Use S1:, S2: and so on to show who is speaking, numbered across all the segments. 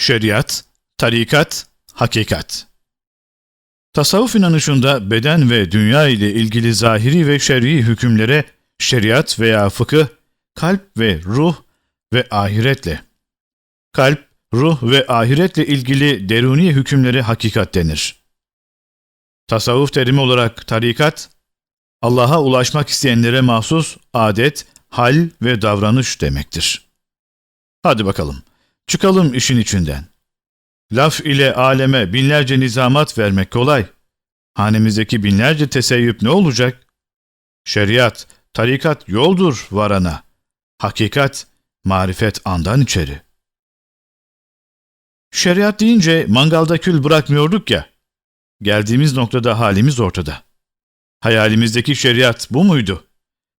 S1: Şeriat, tarikat, hakikat. Tasavvuf inanışında beden ve dünya ile ilgili zahiri ve şer'i hükümlere şeriat veya fıkıh, kalp ve ruh ve ahiretle, kalp, ruh ve ahiretle ilgili deruni hükümlere hakikat denir. Tasavvuf terimi olarak tarikat, Allah'a ulaşmak isteyenlere mahsus adet, hal ve davranış demektir. Hadi bakalım, çıkalım işin içinden. Laf ile aleme binlerce nizamat vermek kolay. Hanemizdeki binlerce teseyyüp ne olacak? Şeriat, tarikat yoldur varana. Hakikat, marifet andan içeri. Şeriat deyince mangalda kül bırakmıyorduk ya. Geldiğimiz noktada halimiz ortada. Hayalimizdeki şeriat bu muydu?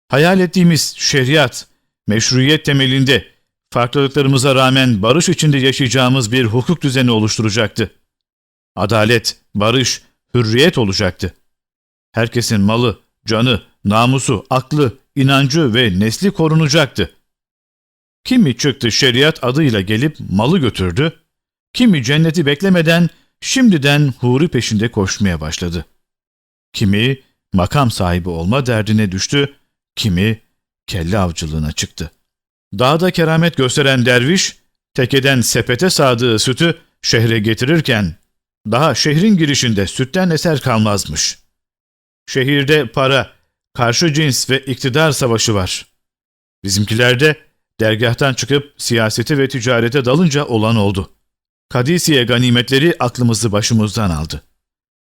S1: Hayal ettiğimiz şeriat, meşruiyet temelinde farklılıklarımıza rağmen barış içinde yaşayacağımız bir hukuk düzeni oluşturacaktı. Adalet, barış, hürriyet olacaktı. Herkesin malı, canı, namusu, aklı, inancı ve nesli korunacaktı. Kimi çıktı şeriat adıyla gelip malı götürdü, kimi cenneti beklemeden şimdiden huri peşinde koşmaya başladı. Kimi makam sahibi olma derdine düştü, kimi kelle avcılığına çıktı. Dağda keramet gösteren derviş, tekeden sepete sağdığı sütü şehre getirirken, daha şehrin girişinde sütten eser kalmazmış. Şehirde para, karşı cins ve iktidar savaşı var. Bizimkilerde dergahtan çıkıp siyasete ve ticarete dalınca olan oldu. Kadisiye ganimetleri aklımızı başımızdan aldı.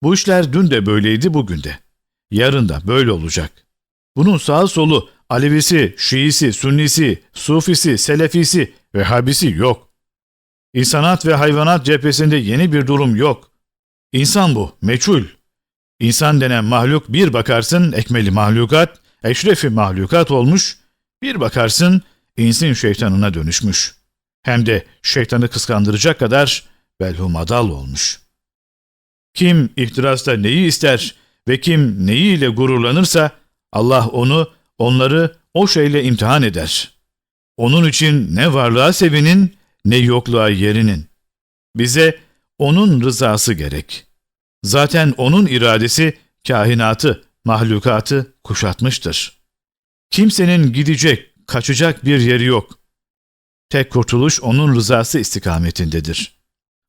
S1: Bu işler dün de böyleydi bugün de. Yarın da böyle olacak. Bunun sağ solu Alevisi, Şiisi, Sünnisi, Sufisi, Selefisi, Vehhabisi yok. İnsanat ve hayvanat cephesinde yeni bir durum yok. İnsan bu, meçhul. İnsan denen mahluk bir bakarsın ekmeli mahlukat, eşrefi mahlukat olmuş, bir bakarsın insin şeytanına dönüşmüş. Hem de şeytanı kıskandıracak kadar belhumadal olmuş. Kim ihtirasta neyi ister ve kim neyiyle gururlanırsa Allah onu Onları o şeyle imtihan eder. Onun için ne varlığa sevinin ne yokluğa yerinin. Bize onun rızası gerek. Zaten onun iradesi kainatı, mahlukatı kuşatmıştır. Kimsenin gidecek, kaçacak bir yeri yok. Tek kurtuluş onun rızası istikametindedir.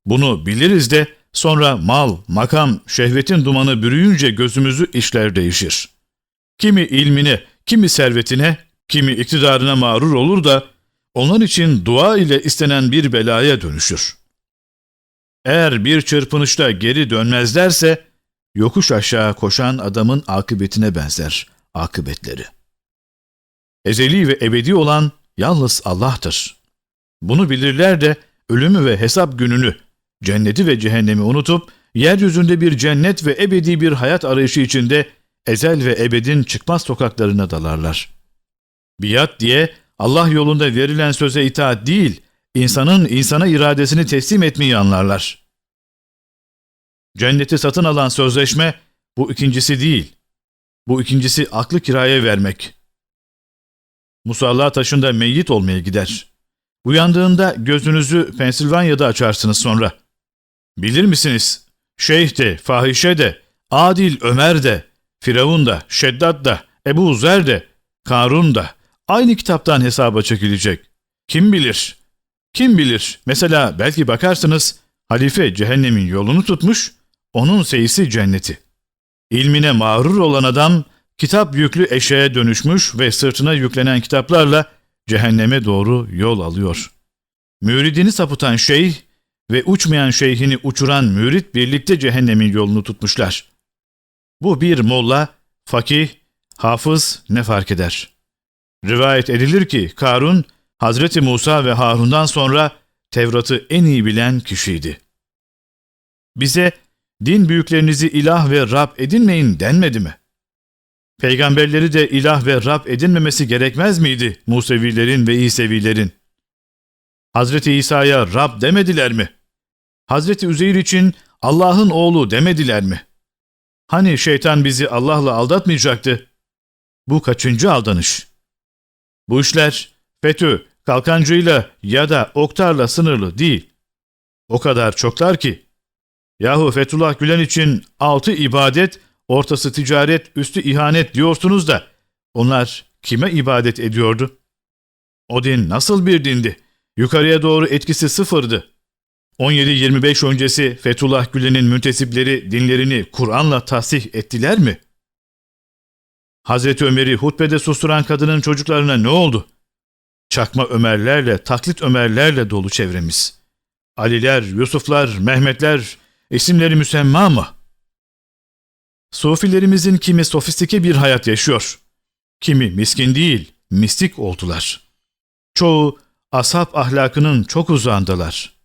S1: Bunu biliriz de sonra mal, makam, şehvetin dumanı bürüyünce gözümüzü işler değişir. Kimi ilmini, kimi servetine, kimi iktidarına mağrur olur da onlar için dua ile istenen bir belaya dönüşür. Eğer bir çırpınışta geri dönmezlerse, yokuş aşağı koşan adamın akıbetine benzer akıbetleri. Ezeli ve ebedi olan yalnız Allah'tır. Bunu bilirler de ölümü ve hesap gününü, cenneti ve cehennemi unutup, yeryüzünde bir cennet ve ebedi bir hayat arayışı içinde ezel ve ebedin çıkmaz sokaklarına dalarlar. Biat diye Allah yolunda verilen söze itaat değil, insanın insana iradesini teslim etmeyi anlarlar. Cenneti satın alan sözleşme bu ikincisi değil. Bu ikincisi aklı kiraya vermek. Musalla taşında meyyit olmaya gider. Uyandığında gözünüzü Pensilvanya'da açarsınız sonra. Bilir misiniz? Şeyh de, fahişe de, Adil Ömer de, Firavun da, Şeddat da, Ebu Zer de, Karun da aynı kitaptan hesaba çekilecek. Kim bilir? Kim bilir? Mesela belki bakarsınız halife cehennemin yolunu tutmuş, onun seyisi cenneti. İlmine mağrur olan adam kitap yüklü eşeğe dönüşmüş ve sırtına yüklenen kitaplarla cehenneme doğru yol alıyor. Müridini sapıtan şeyh ve uçmayan şeyhini uçuran mürit birlikte cehennemin yolunu tutmuşlar. Bu bir molla, fakih, hafız ne fark eder? Rivayet edilir ki Karun, Hazreti Musa ve Harun'dan sonra Tevrat'ı en iyi bilen kişiydi. Bize din büyüklerinizi ilah ve Rab edinmeyin denmedi mi? Peygamberleri de ilah ve Rab edinmemesi gerekmez miydi Musevilerin ve İsevilerin? Hazreti İsa'ya Rab demediler mi? Hazreti Üzeyr için Allah'ın oğlu demediler mi?'' Hani şeytan bizi Allah'la aldatmayacaktı? Bu kaçıncı aldanış? Bu işler FETÖ, kalkancıyla ya da oktarla sınırlı değil. O kadar çoklar ki. Yahu Fethullah Gülen için altı ibadet, ortası ticaret, üstü ihanet diyorsunuz da onlar kime ibadet ediyordu? O din nasıl bir dindi? Yukarıya doğru etkisi sıfırdı. 17-25 öncesi Fethullah Gülen'in müntesipleri dinlerini Kur'an'la tahsih ettiler mi? Hazreti Ömer'i hutbede susturan kadının çocuklarına ne oldu? Çakma Ömerlerle, taklit Ömerlerle dolu çevremiz. Aliler, Yusuflar, Mehmetler isimleri müsemma mı? Sufilerimizin kimi sofistike bir hayat yaşıyor. Kimi miskin değil, mistik oldular. Çoğu ashab ahlakının çok uzağındalar.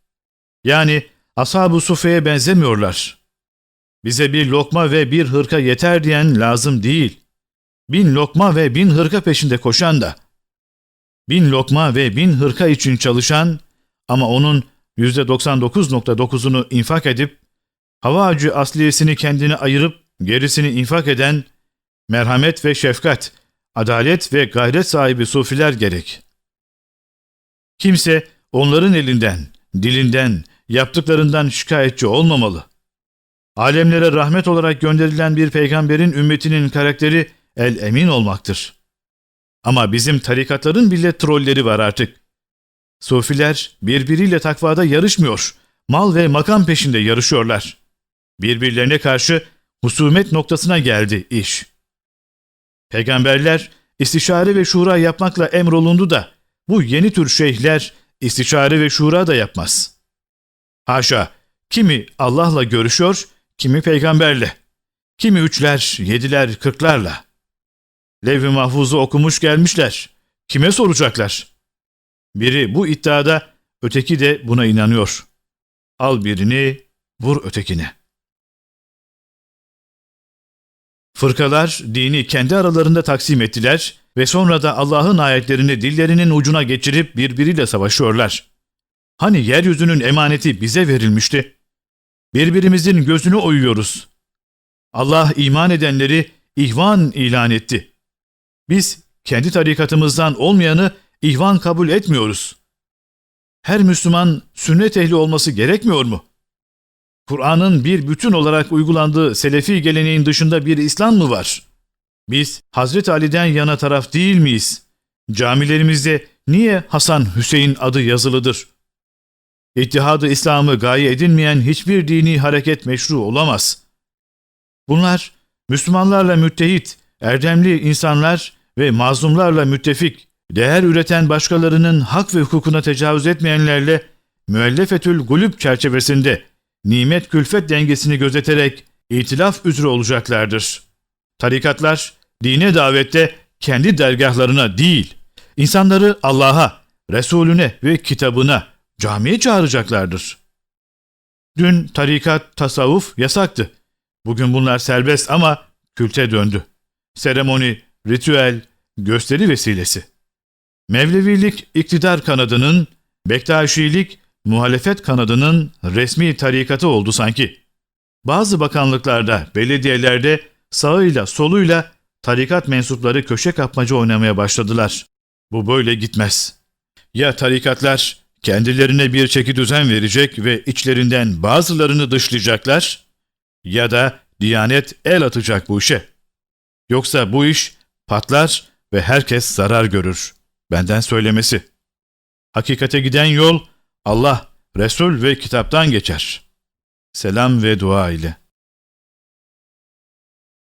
S1: Yani ashab-ı sufeye benzemiyorlar. Bize bir lokma ve bir hırka yeter diyen lazım değil. Bin lokma ve bin hırka peşinde koşan da. Bin lokma ve bin hırka için çalışan ama onun %99.9'unu infak edip, hava acı asliyesini kendine ayırıp gerisini infak eden, merhamet ve şefkat, adalet ve gayret sahibi sufiler gerek. Kimse onların elinden, dilinden, yaptıklarından şikayetçi olmamalı. Alemlere rahmet olarak gönderilen bir peygamberin ümmetinin karakteri el-emin olmaktır. Ama bizim tarikatların bile trolleri var artık. Sufiler birbiriyle takvada yarışmıyor, mal ve makam peşinde yarışıyorlar. Birbirlerine karşı husumet noktasına geldi iş. Peygamberler istişare ve şura yapmakla emrolundu da bu yeni tür şeyhler istişare ve şura da yapmaz. Haşa, kimi Allah'la görüşüyor, kimi peygamberle. Kimi üçler, yediler, kırklarla. Levh-i mahfuzu okumuş gelmişler. Kime soracaklar? Biri bu iddiada, öteki de buna inanıyor. Al birini, vur ötekine. Fırkalar dini kendi aralarında taksim ettiler ve sonra da Allah'ın ayetlerini dillerinin ucuna geçirip birbiriyle savaşıyorlar. Hani yeryüzünün emaneti bize verilmişti? Birbirimizin gözünü oyuyoruz. Allah iman edenleri ihvan ilan etti. Biz kendi tarikatımızdan olmayanı ihvan kabul etmiyoruz. Her Müslüman sünnet ehli olması gerekmiyor mu? Kur'an'ın bir bütün olarak uygulandığı selefi geleneğin dışında bir İslam mı var? Biz Hazreti Ali'den yana taraf değil miyiz? Camilerimizde niye Hasan Hüseyin adı yazılıdır? İttihadı İslam'ı gaye edinmeyen hiçbir dini hareket meşru olamaz. Bunlar Müslümanlarla müttehit, erdemli insanlar ve mazlumlarla müttefik, değer üreten başkalarının hak ve hukukuna tecavüz etmeyenlerle müellefetül gulüp çerçevesinde nimet külfet dengesini gözeterek itilaf üzere olacaklardır. Tarikatlar, dine davette kendi dergahlarına değil, insanları Allah'a, Resulüne ve kitabına, camiye çağıracaklardır. Dün tarikat, tasavvuf yasaktı. Bugün bunlar serbest ama külte döndü. Seremoni, ritüel, gösteri vesilesi. Mevlevilik iktidar kanadının, Bektaşilik muhalefet kanadının resmi tarikatı oldu sanki. Bazı bakanlıklarda, belediyelerde sağıyla soluyla tarikat mensupları köşe kapmaca oynamaya başladılar. Bu böyle gitmez. Ya tarikatlar kendilerine bir çeki düzen verecek ve içlerinden bazılarını dışlayacaklar ya da Diyanet el atacak bu işe. Yoksa bu iş patlar ve herkes zarar görür. Benden söylemesi. Hakikate giden yol Allah, Resul ve kitaptan geçer. Selam ve dua ile.